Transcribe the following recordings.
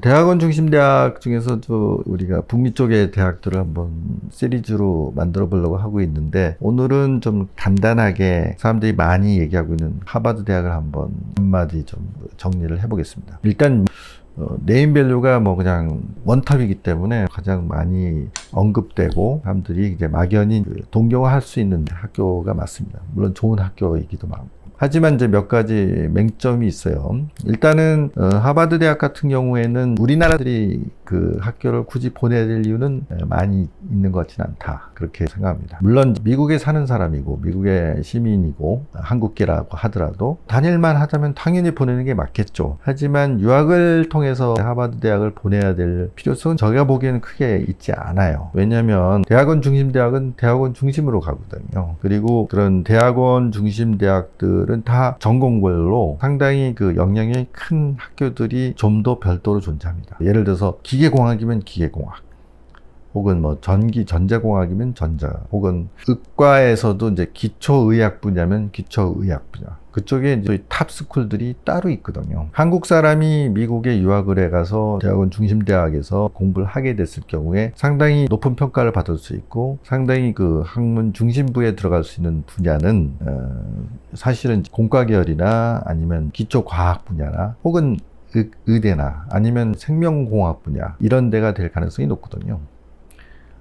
대학원 중심 대학 중에서도 우리가 북미 쪽의 대학들을 한번 시리즈로 만들어 보려고 하고 있는데 오늘은 좀 간단하게 사람들이 많이 얘기하고 있는 하버드 대학을 한번 한마디 좀 정리를 해보겠습니다. 일단 어, 네임밸류가 뭐 그냥 원탑이기 때문에 가장 많이 언급되고 사람들이 이제 막연히 그 동경할 수 있는 학교가 맞습니다. 물론 좋은 학교이기도 하고. 하지만 이제 몇 가지 맹점이 있어요. 일단은 어, 하버드 대학 같은 경우에는 우리나라들이 그 학교를 굳이 보내야 될 이유는 에, 많이 있는 것 같지는 않다. 그렇게 생각합니다. 물론 미국에 사는 사람이고 미국의 시민이고 한국계라고 하더라도 다닐만 하다면 당연히 보내는 게 맞겠죠. 하지만 유학을 통해서 하버드 대학을 보내야 될 필요성은 저희가 보기에는 크게 있지 않아요. 왜냐하면 대학원 중심 대학은 대학원 중심으로 가거든요. 그리고 그런 대학원 중심 대학들 은 다 전공별로 상당히 그 영향이 큰 학교들이 좀 더 별도로 존재합니다. 예를 들어서 기계공학이면 기계공학. 혹은 뭐 전기 전자공학이면 전자 혹은 의과에서도 이제 기초의학 분야면 기초의학 분야 그쪽에 이제 탑 스쿨들이 따로 있거든요. 한국 사람이 미국에 유학을 해가서 대학원 중심 대학에서 공부를 하게 됐을 경우에 상당히 높은 평가를 받을 수 있고 상당히 그 학문 중심부에 들어갈 수 있는 분야는 어, 사실은 공과 계열이나 아니면 기초 과학 분야나 혹은 의, 의대나 아니면 생명공학 분야 이런 데가 될 가능성이 높거든요.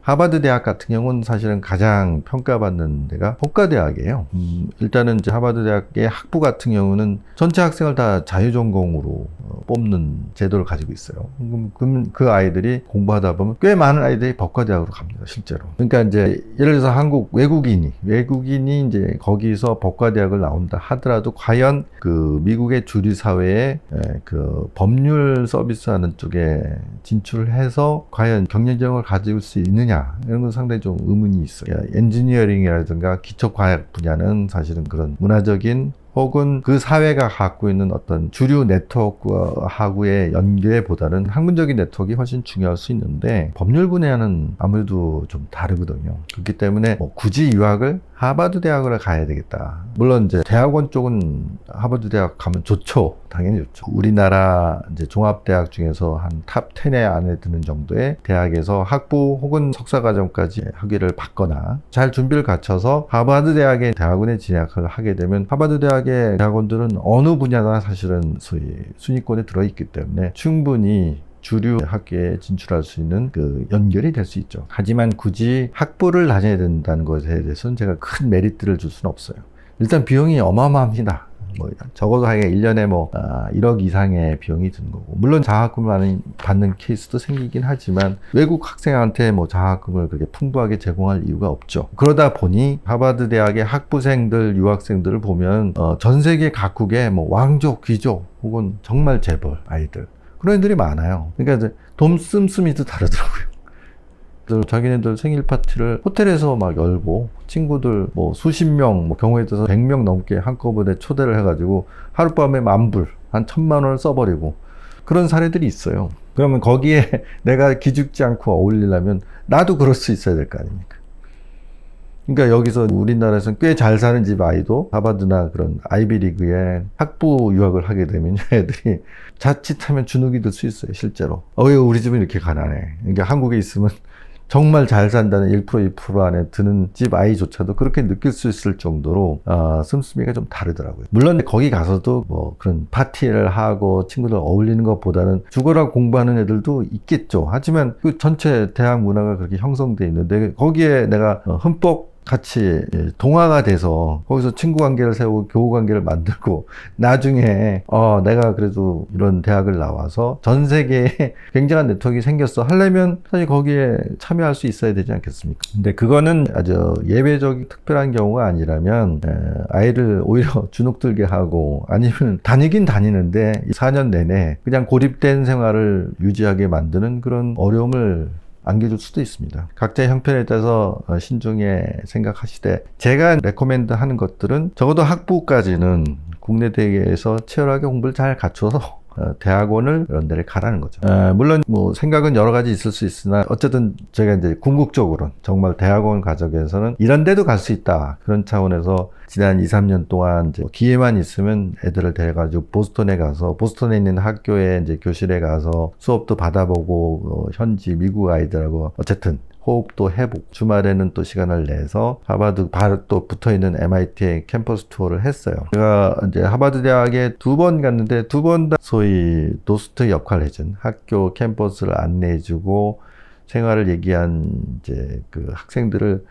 하버드 대학 같은 경우는 사실은 가장 평가받는 데가 법과대학이에요. 음, 일단은 이제 하버드 대학의 학부 같은 경우는 전체 학생을 다 자유전공으로 어, 뽑는 제도를 가지고 있어요. 그럼, 그럼 그 아이들이 공부하다 보면 꽤 많은 아이들이 법과대학으로 갑니다, 실제로. 그러니까 이제 예를 들어서 한국 외국인이 외국인이 이제 거기서 법과대학을 나온다 하더라도 과연 그 미국의 주류 사회에 에, 그 법률 서비스 하는 쪽에 진출해서 과연 경쟁력을 가지고 수 있느냐 이런 건 상당히 좀 의문이 있어요. 엔지니어링이라든가 기초과학 분야는 사실은 그런 문화적인 혹은 그 사회가 갖고 있는 어떤 주류 네트워크하고의 연계보다는 학문적인 네트워크가 훨씬 중요할 수 있는데 법률 분야는 아무래도 좀 다르거든요. 그렇기 때문에 뭐 굳이 유학을 하버드 대학을 가야 되겠다. 물론 이제 대학원 쪽은 하버드 대학 가면 좋죠. 당연히 좋죠. 우리나라 이제 종합대학 중에서 한 탑 10에 안에 드는 정도의 대학에서 학부 혹은 석사과정까지 학위를 받거나 잘 준비를 갖춰서 하버드 대학의 대학원에 진학을 하게 되면 하버드 대학의 대학원들은 어느 분야나 사실은 소위 순위권에 들어있기 때문에 충분히 주류 학계에 진출할 수 있는 그 연결이 될 수 있죠. 하지만 굳이 학부를 다녀야 된다는 것에 대해서는 제가 큰 메리트를 줄 수는 없어요. 일단 비용이 어마어마합니다. 뭐 적어도 하게 1년에 뭐 아, 1억 이상의 비용이 드는 거고 물론 장학금을 받는 케이스도 생기긴 하지만 외국 학생한테 뭐 장학금을 그렇게 풍부하게 제공할 이유가 없죠. 그러다 보니 하버드 대학의 학부생들 유학생들을 보면 어, 전 세계 각국의 뭐 왕족 귀족 혹은 정말 재벌 아이들 그런 애들이 많아요. 그러니까 돈 씀씀이도 다르더라고요. 자기네들 생일 파티를 호텔에서 막 열고 친구들 뭐 수십 명, 뭐 경우에 따라서 100명 넘게 한꺼번에 초대를 해가지고 하룻밤에 만불, 한 천만 원을 써버리고 그런 사례들이 있어요. 그러면 거기에 내가 기죽지 않고 어울리려면 나도 그럴 수 있어야 될 거 아닙니까? 그러니까 여기서 우리나라에서는 꽤 잘 사는 집 아이도 하버드나 그런 아이비리그에 학부 유학을 하게 되면 애들이 자칫하면 주눅이 들 수 있어요, 실제로. 어, 왜 우리 집은 이렇게 가난해. 그러니까 한국에 있으면 정말 잘 산다는 1% 2% 안에 드는 집 아이조차도 그렇게 느낄 수 있을 정도로 어, 씀씀이가 좀 다르더라고요. 물론 거기 가서도 뭐 그런 파티를 하고 친구들 어울리는 것보다는 죽어라 공부하는 애들도 있겠죠. 하지만 그 전체 대학 문화가 그렇게 형성돼 있는데 거기에 내가 어, 흠뻑 같이 동화가 돼서 거기서 친구 관계를 세우고 교우 관계를 만들고 나중에 어 내가 그래도 이런 대학을 나와서 전 세계에 굉장한 네트워크가 생겼어 하려면 사실 거기에 참여할 수 있어야 되지 않겠습니까? 근데 그거는 아주 예외적 특별한 경우가 아니라면 아이를 오히려 주눅들게 하고 아니면 다니긴 다니는데 4년 내내 그냥 고립된 생활을 유지하게 만드는 그런 어려움을 안겨줄 수도 있습니다. 각자의 형편에 따라서 어, 신중에 생각하시되 제가 레코멘드 하는 것들은 적어도 학부까지는 국내 대회에서 치열하게 공부를 잘 갖춰서 어, 대학원을 이런 데를 가라는 거죠. 어, 물론 뭐 생각은 여러 가지 있을 수 있으나 어쨌든 제가 이제 궁극적으로 정말 대학원 가족에서는 이런 데도 갈 수 있다 그런 차원에서 지난 2, 3년 동안 이제 기회만 있으면 애들을 데려가지고 보스턴에 가서 보스턴에 있는 학교에 이제 교실에 가서 수업도 받아보고 어, 현지 미국 아이들하고 어쨌든 호흡도 해보고 주말에는 또 시간을 내서 하버드 바로 또 붙어 있는 MIT의 캠퍼스 투어를 했어요. 제가 이제 하버드 대학에 두 번 갔는데 두 번 다 소위 도스트 역할을 해준 학교 캠퍼스를 안내해주고 생활을 얘기한 이제 그 학생들을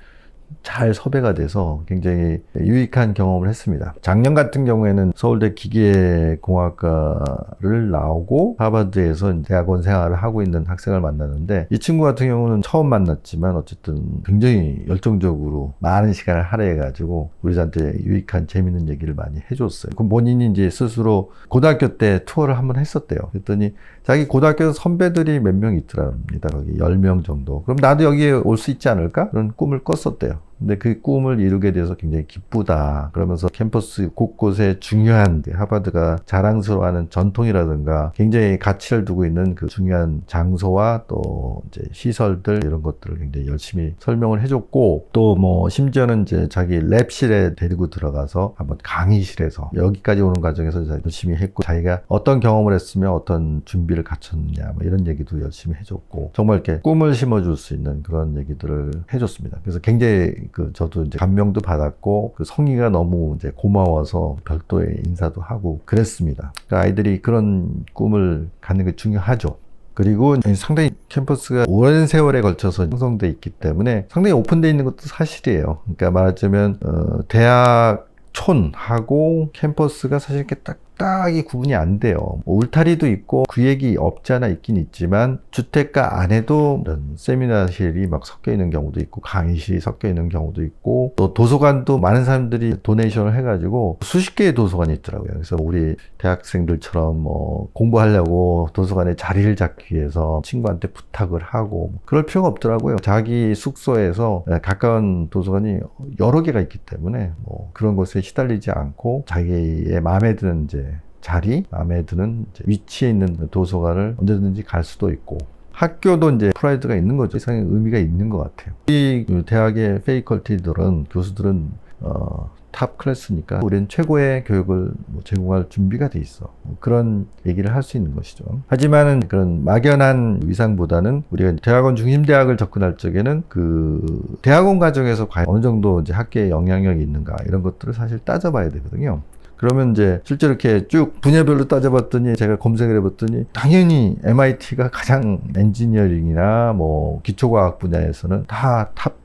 잘 섭외가 돼서 굉장히 유익한 경험을 했습니다. 작년 같은 경우에는 서울대 기계공학과를 나오고 하버드에서 대학원 생활을 하고 있는 학생을 만났는데 이 친구 같은 경우는 처음 만났지만 어쨌든 굉장히 열정적으로 많은 시간을 할애해가지고 우리한테 유익한 재밌는 얘기를 많이 해줬어요. 그럼 본인이 이제 스스로 고등학교 때 투어를 한번 했었대요. 그랬더니 자기 고등학교 선배들이 몇 명 있더랍니다. 거기 10명 정도. 그럼 나도 여기에 올 수 있지 않을까? 그런 꿈을 꿨었대요. video. 근데 그 꿈을 이루게 돼서 굉장히 기쁘다. 그러면서 캠퍼스 곳곳에 중요한 그 하버드가 자랑스러워하는 전통이라든가 굉장히 가치를 두고 있는 그 중요한 장소와 또 이제 시설들 이런 것들을 굉장히 열심히 설명을 해줬고 또 뭐 심지어는 이제 자기 랩실에 데리고 들어가서 한번 강의실에서 여기까지 오는 과정에서 열심히 했고 자기가 어떤 경험을 했으면 어떤 준비를 갖췄느냐 뭐 이런 얘기도 열심히 해줬고 정말 이렇게 꿈을 심어줄 수 있는 그런 얘기들을 해줬습니다. 그래서 굉장히 그 저도 이제 감명도 받았고 그 성의가 너무 이제 고마워서 별도의 인사도 하고 그랬습니다. 그러니까 아이들이 그런 꿈을 갖는 게 중요하죠. 그리고 상당히 캠퍼스가 오랜 세월에 걸쳐서 형성돼 있기 때문에 상당히 오픈돼 있는 것도 사실이에요. 그러니까 말하자면 어, 대학 촌하고 캠퍼스가 사실 이렇게 딱 딱 이 구분이 안 돼요. 뭐 울타리도 있고 구획이 없지 않아 있긴 있지만 주택가 안에도 세미나실이 막 섞여 있는 경우도 있고 강의실이 섞여 있는 경우도 있고 또 도서관도 많은 사람들이 도네이션을 해가지고 수십 개의 도서관이 있더라고요. 그래서 우리 대학생들처럼 뭐 공부하려고 도서관에 자리를 잡기 위해서 친구한테 부탁을 하고 뭐 그럴 필요가 없더라고요. 자기 숙소에서 가까운 도서관이 여러 개가 있기 때문에 뭐 그런 것에 시달리지 않고 자기의 마음에 드는 이제 자리, 마음에 드는 위치에 있는 도서관을 언제든지 갈 수도 있고 학교도 이제 프라이드가 있는 거죠. 이상의 의미가 있는 것 같아요. 이 대학의 페이컬티들은 교수들은 어, 탑 클래스니까 우리는 최고의 교육을 뭐 제공할 준비가 돼 있어. 뭐 그런 얘기를 할 수 있는 것이죠. 하지만은 그런 막연한 위상보다는 우리가 대학원 중심 대학을 접근할 적에는 그 대학원 과정에서 과연 어느 정도 이제 학계에 영향력이 있는가 이런 것들을 사실 따져봐야 되거든요. 그러면 이제 실제로 이렇게 쭉 분야별로 따져봤더니 제가 검색을 해봤더니 당연히 MIT가 가장 엔지니어링이나 뭐 기초과학 분야에서는 다탑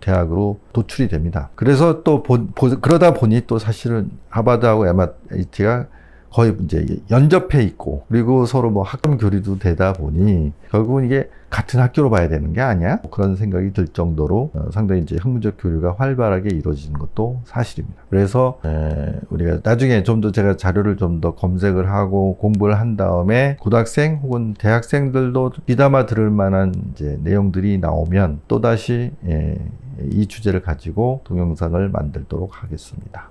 대학으로 도출이 됩니다. 그래서 또 보, 보, 그러다 보니 또 사실은 하버드하고 MIT가 거의 이제 연접해 있고 그리고 서로 뭐 학점 교류도 되다 보니 결국은 이게 같은 학교로 봐야 되는 게 아니야? 그런 생각이 들 정도로 어, 상당히 이제 학문적 교류가 활발하게 이루어지는 것도 사실입니다. 그래서 에, 우리가 나중에 좀 더 제가 자료를 좀 더 검색을 하고 공부를 한 다음에 고등학생 혹은 대학생들도 귀담아 들을 만한 이제 내용들이 나오면 또 다시 예, 이 주제를 가지고 동영상을 만들도록 하겠습니다.